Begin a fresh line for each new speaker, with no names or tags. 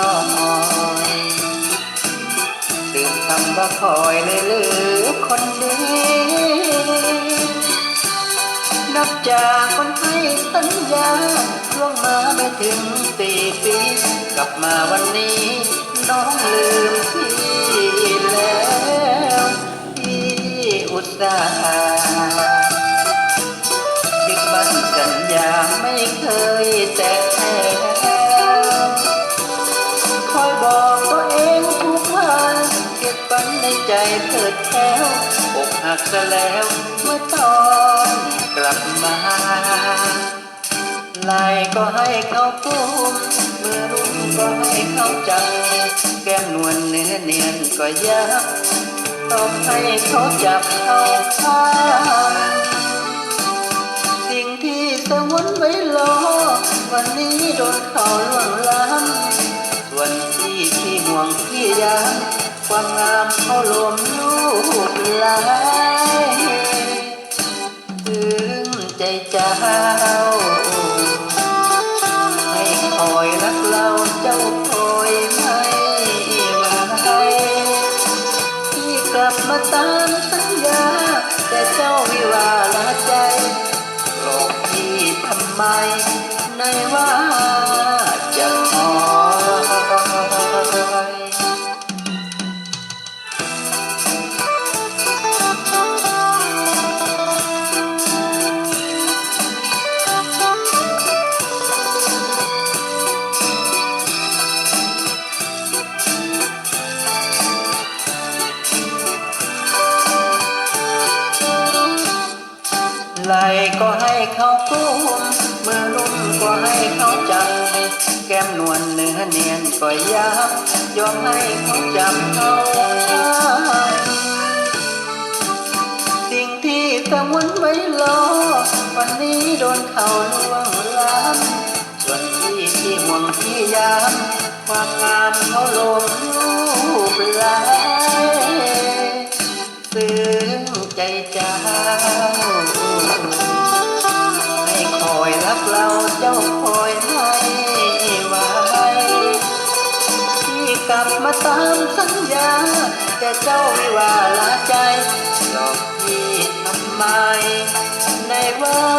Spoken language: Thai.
น้อนลืมคำว่าคอยเลยหรือคนดีนับจากคนให้สัญญาล่วงมาไม่ถึงสี่ปี กลับมาวันนี้ น้องลืมพี่แล้ว นในใจเถิดแถวอกหักซะแล้วเมื่อตอนกลับมาไหลก็ให้เขาปุ้มเมื่อรุ่งก็ให้เขาจับแก้มนวลเนื้อเนียนก็ยับต้องให้เขาจับเอาข้างสิ่งที่สงวนไว้รอวันนี้โดนเขาล่วงล้ำ ความงามเขาลมลูกลายถึงใจเจ้า ให้คอยรักเราเจ้าคอยไม่ไหวที่กลับมาตามสัญญา แต่เจ้าวิวาลาใจโลกที่ทำไมในว่า ไหลก็ให้เขากุ้มเมื่อรุ่มก็ให้เขาจับแก้มนวลเนื้อเนียนก็ยับยอมให้เขาจับเขาสิ่งที่สงวนไว้รอวันนี้โดนเขาล่วงล้ำส่วนที่ที่ห่วงที่ยามความงามเขาลมรูปลา รักเราเจ้าคอยให้ไว้ที่กลับมาตามสัญญา แต่เจ้าไม่ว่าละใจหลอกพี่ทำไมในว่า